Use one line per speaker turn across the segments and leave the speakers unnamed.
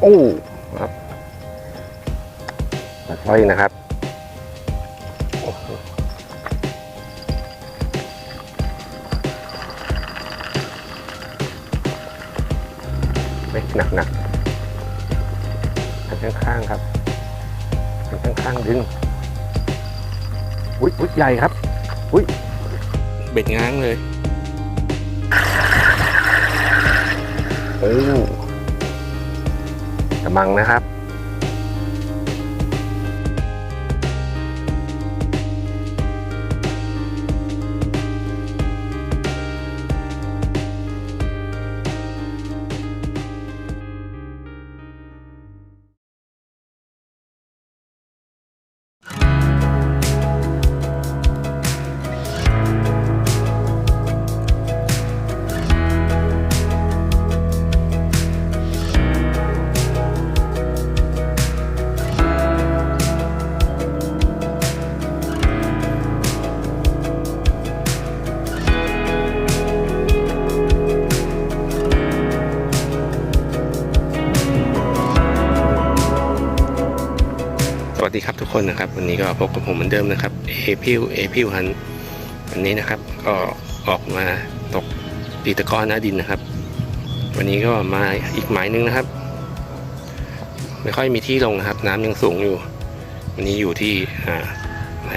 โอ้ครับปลาสร้อยนะครับโอ้โหเล็กหนักหนักๆอันข้างๆครับอันข้างๆดึงอุ้ยอุ้ยใหญ่ครับ อุ้ยเบ็ดง้างเลยโอ้ กระมังนะครับ คนนะครับ วันนี้ก็พบกับผมเหมือนเดิมนะครับเอพิวเอพิวฮันวันนี้นะครับ ก็ออกมาตกตีตะกร้อหน้าดินนะครับ วันนี้ก็มาอีกหมายนึงนะครับ ไม่ค่อยมีที่ลงนะครับ น้ำยังสูงอยู่ วันนี้อยู่ที่อ่าไหน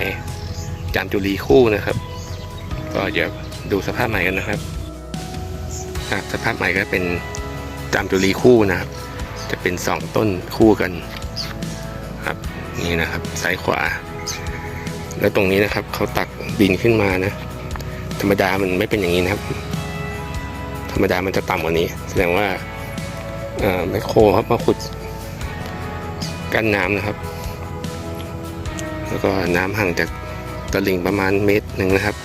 จามจุรีคู่นะครับ ก็เดี๋ยวดูสภาพใหม่กันนะครับครับสภาพใหม่ก็เป็นจามจุรีคู่นะครับ จะเป็นสองต้นคู่กัน นี่นะครับ ซ้ายขวา แล้วตรงนี้นะครับเขาตักดินขึ้นมานะ ธรรมดามันไม่เป็นอย่างนี้นะครับ ธรรมดามันจะต่ำกว่านี้ แสดงว่าเอ่อแมคโครครับมาขุดกั้นน้ำนะครับ แล้วก็น้ำห่างจากตลิ่งประมาณเมตรหนึ่งนะครับ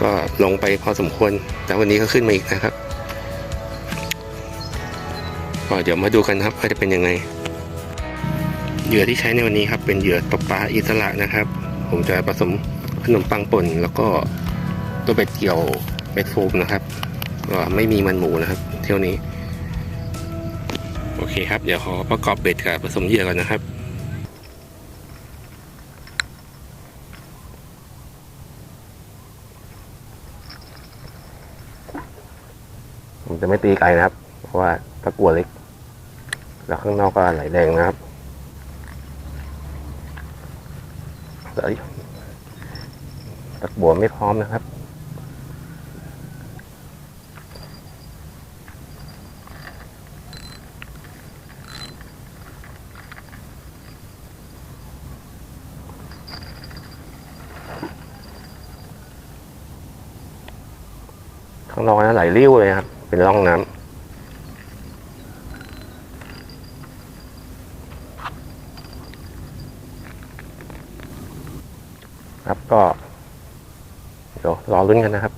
ก็ลงไปพอสมควร แต่วันนี้ก็ขึ้นมาอีกนะครับก็เดี๋ยวมาดูกันครับว่าจะเป็นยังไง เหยื่อที่ใช้ในวันนี้ครับเป็นเหยื่อตกปลาอิสระนะครับ ผมจะผสมขนมปังป่น แล้วก็ตัวเบ็ดเกี่ยวเบ็ดโฟมนะครับก็ไม่มีมันหมูนะครับ เที่ยวนี้ โอเคครับ เดี๋ยวขอประกอบเบ็ดกับผสมเหยื่อก่อนนะครับผมจะไม่ตีไกลนะครับ เพราะว่าตะกัวเล็ก แล้วข้างนอกก็ไหลแรงนะครับ เอ้ยตะบัวไม่พร้อมนะครับ ข้างนอกนั้นไหลริ้วเลยครับ เป็นร่องน้ำครับก็ เดี๋ยวรอ ลุ้นกันนะครับ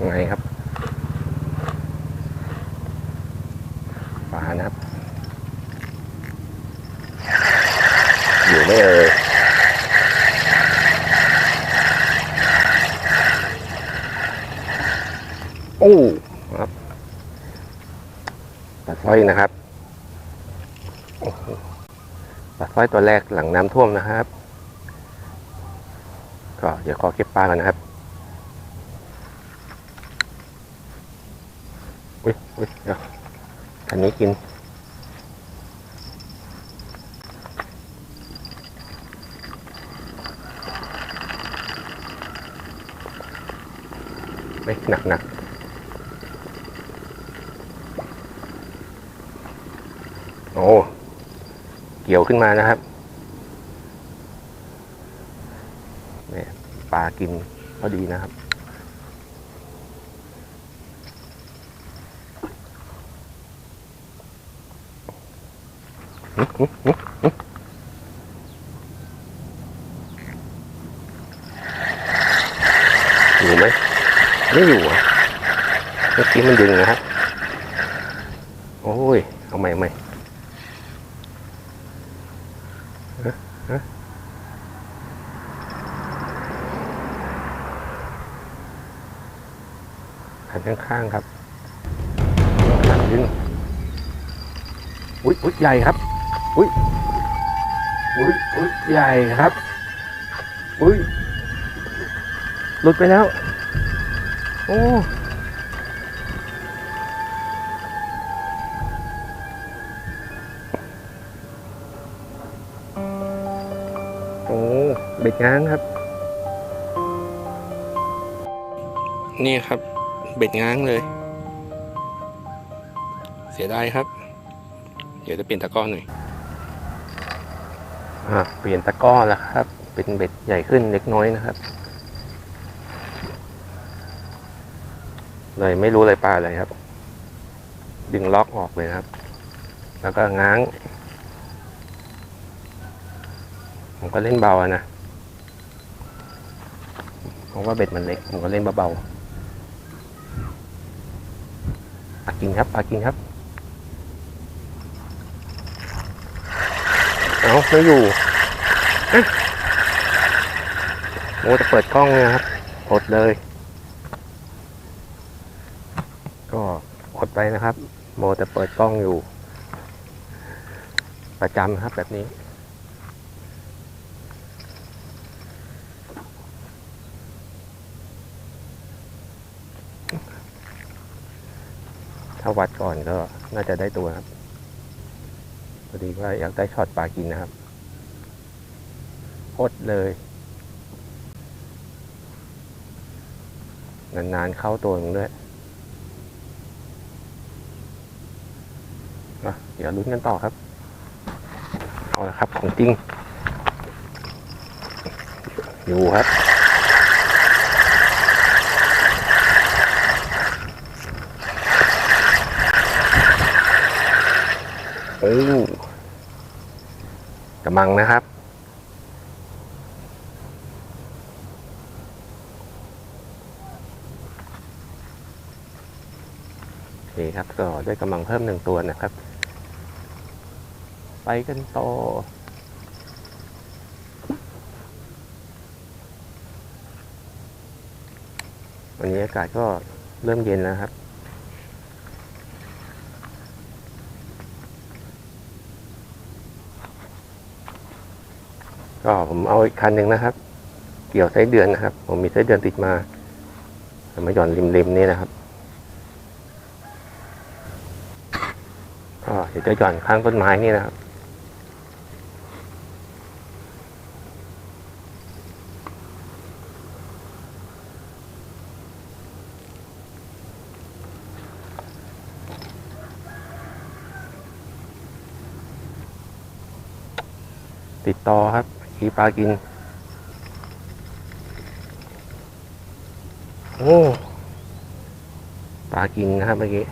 ยังไงครับปลานะครับ อยู่ไม่เอ่ยโอ้ครับปลาสร้อยนะครับ โอ้โห ปลาสร้อยตัวแรกหลังน้ำท่วมนะครับ ก็เดี๋ยวขอเก็บปลาก่อนนะครับอุ้ยอุ้ยเดี๋ยวคันนี้กินเฮ้ยหนักหนักโอ้ เกี่ยวขึ้นมานะครับเนี่ยปลากินพอดีนะครับ อยู่ไหมไม่อยู่อะเมื่อกี้มันดึงนะครับ โอ้ย เอาใหม่ใหม่ฮะฮะันข้างๆครับคันดึงอุ้ยอุ้ยใหญ่ครับ อุ้ยอุ้ยอุ้ยใหญ่ครับ อุ้ยหลุดไปแล้ว โอ้โอ้เบ็ดง้างครับ นี่ครับ เบ็ดง้างเลย เสียดายครับ เดี๋ยวจะเปลี่ยนตะก้อหน่อยอ่าเปลี่ยนตะก้อแล้วครับ เป็นเบ็ดใหญ่ขึ้นเล็กน้อยนะครับเลยไม่รู้เลยปลาอะไรครับ ดึงล็อกออกเลยครับ แล้วก็ง้าง ผมก็เล่นเบาอะนะ เพราะว่าเบ็ดมันเล็ก ผมก็เล่นเบาๆ ปากินครับปากินครับเอาไม่อยู่โมจะเปิดกล้องนะครับอดเลย ก็อดไปนะครับ โมจะเปิดกล้องอยู่ ประจำครับแบบนี้ ถ้าวัดก่อนก็น่าจะได้ตัวครับพอดีว่าอยากได้ช็อตปลากินนะครับอดเลย นานๆเข้าตัวนึงด้วยเดี๋ยวลุ้นกันต่อครับ เอาละครับของจริง อยู่ครับ โอ้กำมังนะครับ โอเคครับก็ได้กำลังเพิ่มหนึ่งตัวนะครับ ไปกันต่อวันนี้อากาศก็เริ่มเย็นแล้วครับ ก็ผมเอาอีกคันหนึ่งนะครับ เกี่ยวไส้เดือนนะครับ ผมมีไส้เดือนติดมาเอามาหย่อนริมๆนี่นะครับก็เดี๋ยวจะหย่อนข้างต้นไม้นี่นะครับติดต่อครับ ขี่ปลากิน โอ้ ปลากินนะครับเมื่อกี้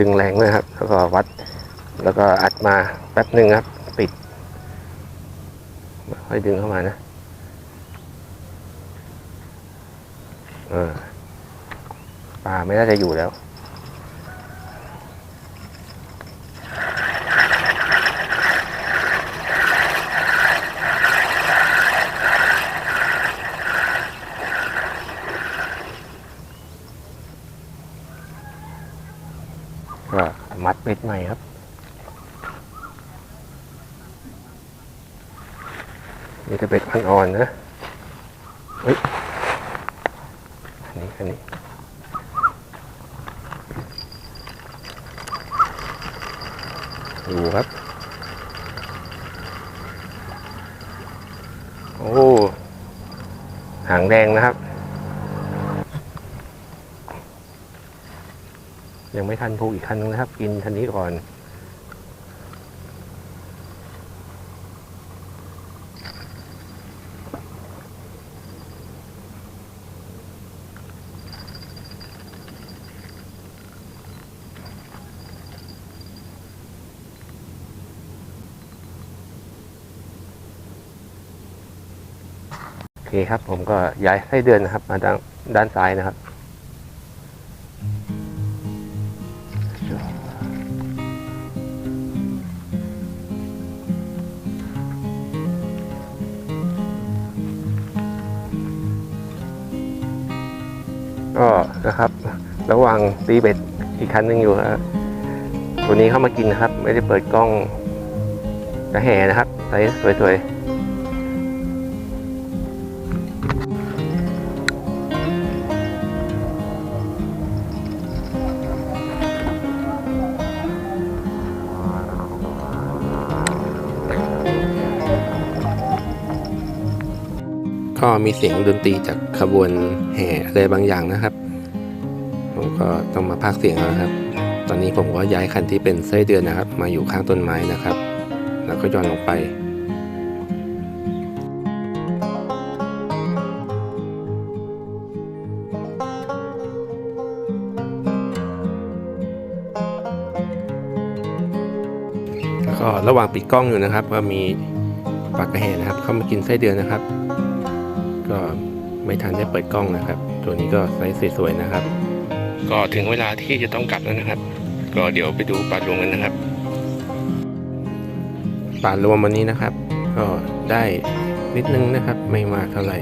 ดึงแรงเลยครับ แล้วก็วัด แล้วก็อัดมาแป๊บหนึ่งครับ ปิด ค่อยดึงเข้ามานะ เออปลาไม่น่าจะอยู่แล้ว ก็มัดเป็ดใหม่ครับนี่จะเป็ดอ่อนๆนะ เฮ้ย อันนี้อันนี้ ดูครับ โอ้หางแดงนะครับ ยังไม่ทันผูกอีกคันนึงนะครับ กินทันนี้ก่อน คครับ ผมก็ย้ายให้เดือนนะครับ มาด้านด้านซ้ายนะครับก็นะครับ ระหว่างตีเบ็ดอีกคันหนึ่งอยู่ฮะตัวนี้เข้ามากินนะครับ ไม่ได้เปิดกล้องจะแห่นะครับใส่สวยๆ ก็มีเสียงดนตรีจากขบวนแห่อะไรบางอย่างนะครับ ผมก็ต้องมาพากเสียงแล้วนะครับ ตอนนี้ผมก็ย้ายคันที่เป็นไส้เดือนนะครับ มาอยู่ข้างต้นไม้นะครับ แล้วก็ย้อนลงไปแล้วก็ระหว่างปิดกล้องอยู่นะครับ ก็มีปากกระแหนะครับ เข้ามากินไส้เดือนนะครับ ไม่ทันได้เปิดกล้องนะครับ ตัวนี้ก็ไซส์สวยๆนะครับ ก็ถึงเวลาที่จะต้องกลับแล้วนะครับ ก็เดี๋ยวไปดูปลารวมกันนะครับปลารวมวันนี้นะครับ ก็ได้นิดนึงนะครับ ไม่มากเท่าไหร่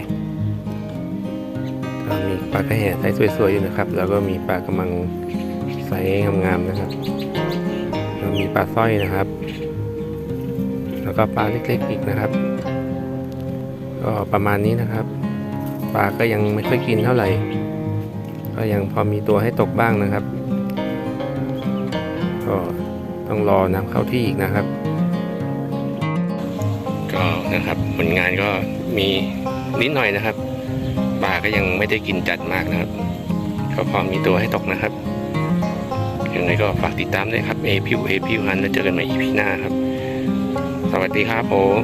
ก็มีปลากระแหไซส์สวยๆอยู่นะครับ แล้วก็มีปลากระมังไซส์งามๆนะครับแล้วมีปลาสร้อยนะครับ แล้วก็ปลาเล็กๆอีกนะครับ ก็ประมาณนี้นะครับ ปลาก็ยังไม่ค่อยกินเท่าไหร่ ก็ยังพอมีตัวให้ตกบ้างนะครับ ก็ต้องรอน้ำเข้าที่อีกนะครับ ก็นะครับผลงานก็มีนิดหน่อยนะครับปลาก็ยังไม่ได้กินจัดมากนะครับ ก็พอมีตัวให้ตกนะครับยังไงก็ฝากติดตามด้วยครับเอพิวเอพิวฮันแล้วเจอกันใหม่อีพีหน้าครับ สวัสดีครับผม